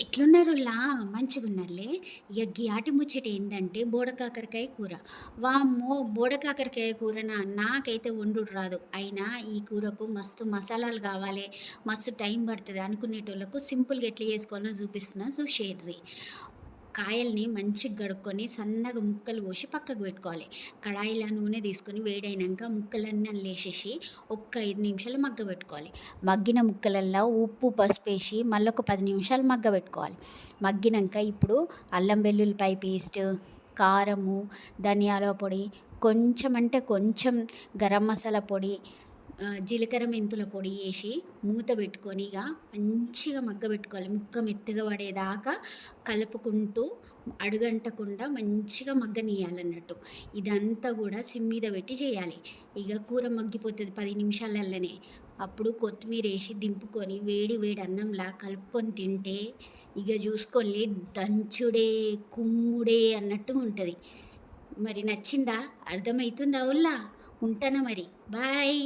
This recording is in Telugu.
ఎట్లున్నారులా? మంచిగున్నారులే. ఇక ఆటి ముచ్చట ఏంటంటే బోడకాకరకాయ కూర. వామ్మో బోడకాకరకాయ కూరన నాకైతే వండుడు రాదు. అయినా ఈ కూరకు మస్తు మసాలాలు కావాలి. మస్తు టైం పడుతుంది. అనుకునేటోళ్ళకు సింపుల్గా ఎట్లా చేసుకోవాలో చూపిస్తున్నా చూసేయండి కాయల్ని మంచిగా కడుక్కొని సన్నగా ముక్కలు పోసి పక్కకు పెట్టుకోవాలి. కడాయిలో నూనె తీసుకొని వేడైనాక ముక్కలన్నీ అల్లేసేసి ఒక్క ఐదు నిమిషాలు మగ్గ పెట్టుకోవాలి మగ్గిన ముక్కలల్లో ఉప్పు పసుపు వేసి మళ్ళీ ఒక పది నిమిషాలు మగ్గ పెట్టుకోవాలి మగ్గినాక ఇప్పుడు అల్లం వెల్లుల్లిపాయ పేస్ట్ కారము ధనియాల పొడి కొంచెం అంటే కొంచెం గరం మసాలా పొడి జీలకర్ర మెంతుల పొడి వేసి మూత పెట్టుకొని ఇక మంచిగా మగ్గ పెట్టుకోవాలి. ముక్క మెత్తగా పడేదాకా కలుపుకుంటూ అడుగంటకుండా మంచిగా మగ్గనీయాలన్నట్టు ఇదంతా కూడా సిమ్ మీద పెట్టి చేయాలి. ఇక కూర మగ్గిపోతుంది పది నిమిషాలల్లనే. అప్పుడు కొత్తిమీర వేసి దింపుకొని వేడి వేడి అన్నంలా కలుపుకొని తింటే ఇక చూసుకోలే దంచుడే కుమ్ముడే అన్నట్టుగా ఉంటుంది. మరి నచ్చిందా? అర్థమవుతుందా ఉల్లా ఉంటానా మరి? బాయ్!